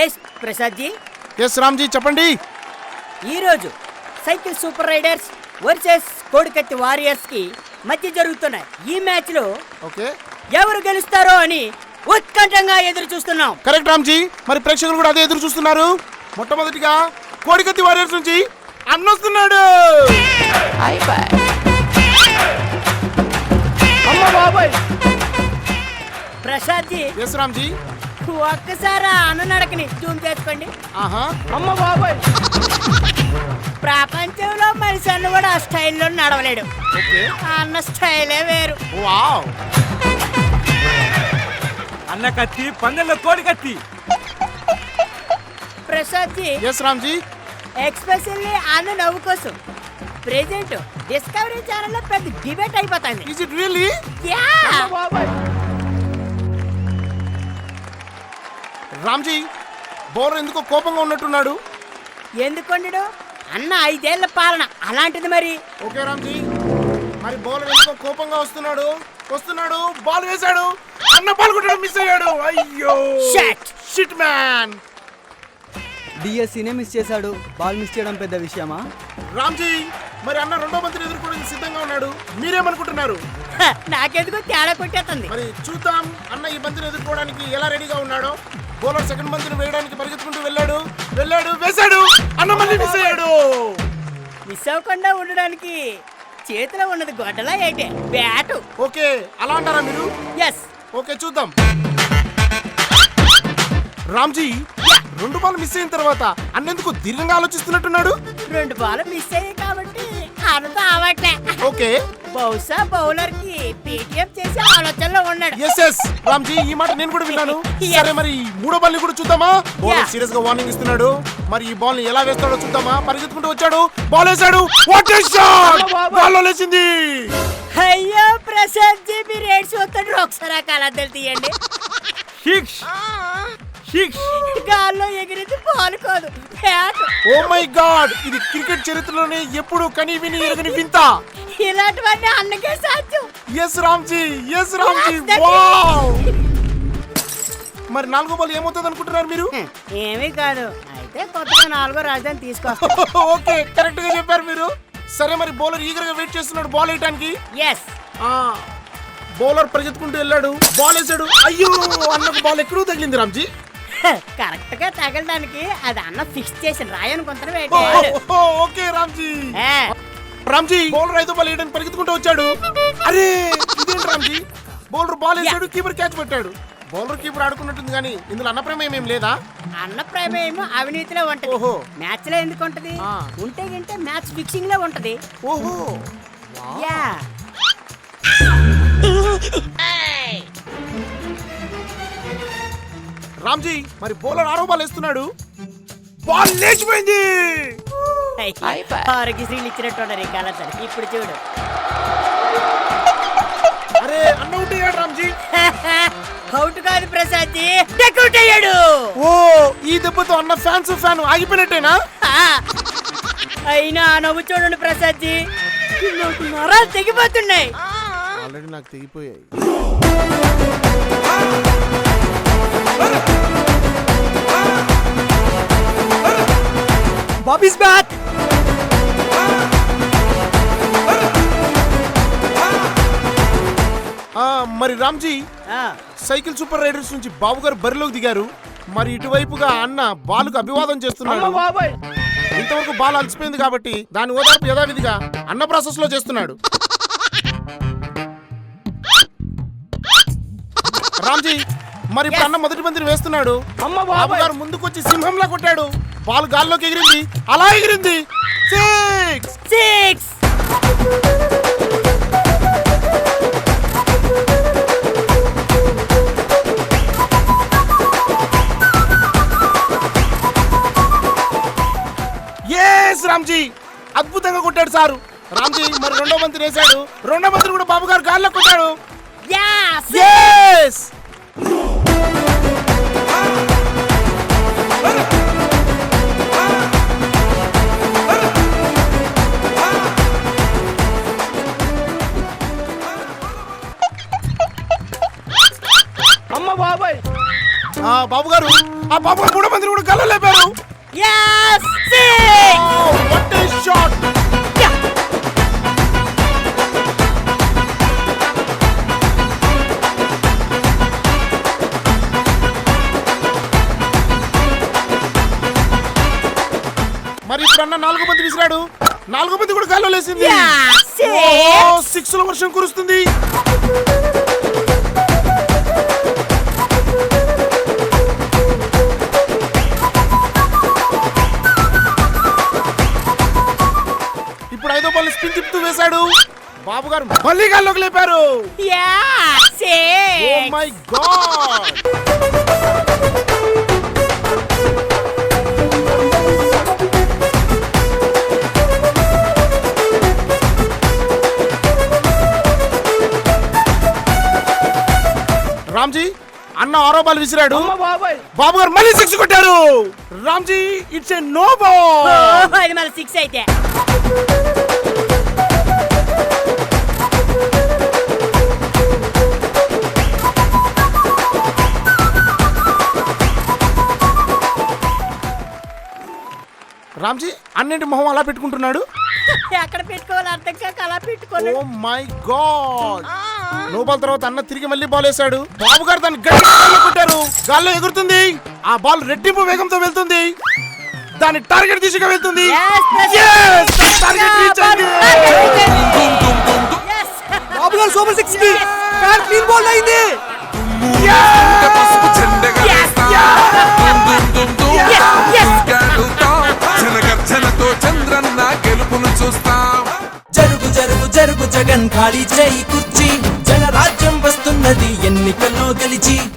Yes Prasad ji yes Ramji చెప్పండి. ఈరోజు cycle super riders versus కోడికత్తి వారియర్స్కి మధ్య జరుగుతున్న ఈ మ్యాచ్లో ఓకే. ఎవరు గెలుస్తారో అని ఉత్కంఠంగా ఎదురు చూస్తున్నాం. కరెక్ట్ రామ్జీ. మరి ప్రేక్షకులు కూడా అదే ఎదురు చూస్తున్నారు. మొట్టమొదటిగా కోడికత్తి వారియర్స్ నుంచి అన్నొస్తున్నాడు అమ్మ బాబాయ్. ప్రసాద్ జీ ఎస్ రామ్జీ. ఒక్కసారి అన్న నడకని జూమ్ చేసుకోండి. ఆహా. అమ్మ బాబాయ్. ప్రపంచంలో మనిషి అన్న కూడా ఆ స్టైల్లో నడవలేడు. అన్న స్టైలే వేరు. వావ్. అన్న కత్తి పందెంలో కోడి కత్తి. ప్రసాద్ జీ. ఎస్ రామ్జీ ఎక్స్పెషల్లీ అన్న నవ్వు కోసం ప్రెజెంట్ డిస్కవరీ ఛానల్లో పెద్ద డిబేట్ అయిపోతుంది. ఇస్ ఇట్ రియల్లీ యా బాబాయ్. రామ్జీ బౌలర్ ఎందుకో కోపంగా ఉన్నట్టున్నాడు? ఎందుకొండడు అన్న ఐదేళ్ళ పాలన అలాంటిది మరి. ఓకే రామ్జీ. మరి బౌలర్ ఎందుకో కోపంగా వస్తున్నాడు? వస్తున్నాడు బాల్ వేశాడు. అన్న బాల్ కొట్టడం మిస్ అయ్యాడు. అయ్యో. Shit. షిట్ మ్యాన్ డిఎస్సీనే మిస్ చేశాడు. బాల్ మిస్ చేయడం పెద్ద విషయమా? రామ్జీ మరి అన్న రెండో బంతిని ఎదుర్కోవడానికి సిద్ధంగా ఉన్నాడు. మీరేమనుకుంటున్నారు? నాకెందుకు తేడా కొట్టేస్తుంది. మరి చూద్దాం అన్న ఈ బంతిని ఎదుర్కోవడానికి ఎలా రెడీగా ఉన్నాడో. బౌలర్ సెకండ్ బంతిని వేయడానికి పరిగెత్తుకుంటూ వెళ్ళాడు. వెళ్ళాడు వేశాడు. అన్న మళ్ళీ మిస్ అయ్యాడు. మిస్ అవ్వకుండా ఉండడానికి చేతిలో ఉన్నది గొడ్డలా ఏంటి? బ్యాటు ఓకే అలా అంటారా మీరు? ఎస్ ఓకే చూద్దాం. రామ్జీ రెండు బాల్ మిస్ అయిన తర్వాత అన్నెందుకు దీర్ఘంగా ఆలోచిస్తున్నట్టున్నాడు? రెండు బాల్ మిస్ అయ్యాయి కాబట్టి అర్థం అవట్లే ఓకే. బహుశా బౌలర్కి పేటిఎం చేసే ఆలోచనలో ఉన్నాడు. ఎస్ ఎస్ రామ్జీ ఈ మాట నేను కూడా విన్నాను. సరే మరి మూడో బాల్ కూడా చూద్దామా? బౌలర్. సీరియస్గా వార్నింగ్ ఇస్తున్నాడు. మరి ఈ బాల్ని ఎలా వేస్తాడో చూద్దామా? పరిగెత్తుకుంటూ వచ్చాడు. బాల్ వేశాడు. వాట్ ఏ షాట్ బాల్లో లేచింది. అయ్యో ప్రసాద్ జీ మీరు ఏడ్చి వస్తాడు ఒకసారి ఆ కళాద్దలు తీయండి. గాల్లో ఎగిరింది బాల్ కాదు. ఓ మై గాడ్ ఇది క్రికెట్ చరిత్రలోనే ఎప్పుడు కని విని ఎరగని వింత. ఇలాంటివన్నీ అన్నకే సాధ్యం. Yes Ramji yes Ramji wow మరి నాలుగో బాల్ ఏమవుతుంది అనుకుంటున్నారు మీరు? ఏమీ కాదు. అయితే కొత్తగా నాలుగో రాజధాని తీసుకొస్తాం. ఓకే కరెక్ట్గా చెప్పారు మీరు. సరే మరి బౌలర్ ఈగర్గా వెయిట్ చేస్తున్నాడు బాల్ వేయడానికి ఎస్ బౌలర్ పరిగెత్తుకుంటూ వెళ్ళాడు. బాల్ వేసాడు అయ్యో అన్నకు బాల్ ఎక్కడో తగిలింది రామ్జీ కరెక్ట్గా తగలడానికి అది అన్న ఫిక్స్ చేసిన రాయని కొంత ఓకే రామ్జీ. రామ్జీ బౌలర్ ఐదో బాల్ వేయడానికి పరిగెత్తుకుంటూ వచ్చాడు. అరే ఇదేంటి రామ్జీ? బౌలర్ బాల్ వేసాడు కీపర్ క్యాచ్ పెట్టాడు. బౌలర్ కీపర్ ఆడుకున్నట్టుంది కానీ ఇందులో అన్న ప్రమేయం ఏం లేదా? అన్న ప్రేమ ఏమో అవినీతిలో ఉంటది. ఓహో. మ్యాచ్లో ఎందుకు ఉంటది. ఉంటే గింటే మ్యాచ్ ఫిక్సింగ్లో ఉంటది. ఓహో. యా. రామ్జీ మరి బౌలర్ ఆరో బాల్ వేస్తున్నాడు. బాల్ లేచిపోయింది. ఆరోగ్యశ్రీలు ఇచ్చినట్టు ఈ కాలతని ఇప్పుడు చూడు. అరే అన్న అవుట్ అయ్యాడు రామ్జీ. అవుట్ కాదు ప్రసాద్ జీ టెక్అవుట్ అయ్యాడు ఓ ఈ దెబ్బతో అన్న ఫ్యాన్స్ ఫ్యాన్ ఆగిపోయినట్టేనా. అయినా నవ్వు చూడండి ప్రసాద్ నరాలు తెగిపోతున్నాయి. ఆల్రెడీ నాకు తెగిపోయాయి. బాబీస్ బ్యాక్ ఆ, మరి రామ్జీ ఆ, సైకిల్ సూపర్ రైడర్స్ నుంచి బాబు గారు బరిలోకి దిగారు. మరి ఇటువైపుగా అన్న బాలుకు అభివాదం అమ్మ చేస్తున్నాడు బాబాయ్! ఇంతవరకు బాల్ అలసిపోయింది కాబట్టి దాని ఓదార్పు యథావిధిగా అన్న ప్రాసెస్లో చేస్తున్నాడు. రామ్జీ మరి ఇప్పుడు అన్న మొదటి బంతిని వేస్తున్నాడు. అమ్మ బాబు బాబాయ్! గారు ముందుకొచ్చి సింహంలా కొట్టాడు. బాల్ గాల్లోకి ఎగిరింది. అలా ఎగిరింది. సిక్స్ సిక్స్ ఎస్ రామ్జీ అద్భుతంగా కొట్టాడు సారు. రామ్జీ మరి రెండో బంతిని వేశాడు. రెండో బంతిని కూడా బాబు గారు గాల్లో కొట్టాడు. ఎస్ బాబు గారు ఆ బాబు గారు మూడో మందిని కూడా గల్ల లేపారు. షాట్! మరి ఇప్పుడు అన్న నాలుగో మంది విసిరాడు. నాలుగో మంది కూడా గాల్లో లేసింది సిక్స్లో వర్షం కురుస్తుంది. బాబు గారు మళ్ళీ గాల్లోకి లేపారు! ఓ! మై గాడ్ రామ్జీ అన్న ఆరో బాల్ విసిరాడు బాబు గారు మళ్ళీ సిక్స్ కొట్టారు. Ramji it's a no ball. Oh, అది మన సిక్స్ అయితే. రామ్జీ అన్నింటి మొహం అలా పెట్టుకుంటున్నాడు? ఎక్కడ పెట్టుకోవాలి? అర్థం కాక అలా ఓ పెట్టుకోలేడు మై గాడ్ నో బాల్ తర్వాత అన్న తిరిగి మళ్ళీ బాల్ వేశాడు. బాబు గారు దాన్ని గట్టిగా కొట్టారు. గాల్లో ఎగురుతుంది. ఆ బాల్ రెట్టింపు వేగంతో వెళ్తుంది. దాని టార్గెట్ దిశగా వెళ్తుంది! బాబు గారు సూపర్ సిక్స్ క్లీన్ బాల్ అయింది. జగన్ ఖాళీ చేయి కుర్చీ. జనరాజ్యం వస్తున్నది ఎన్నికల్లో గెలిచి.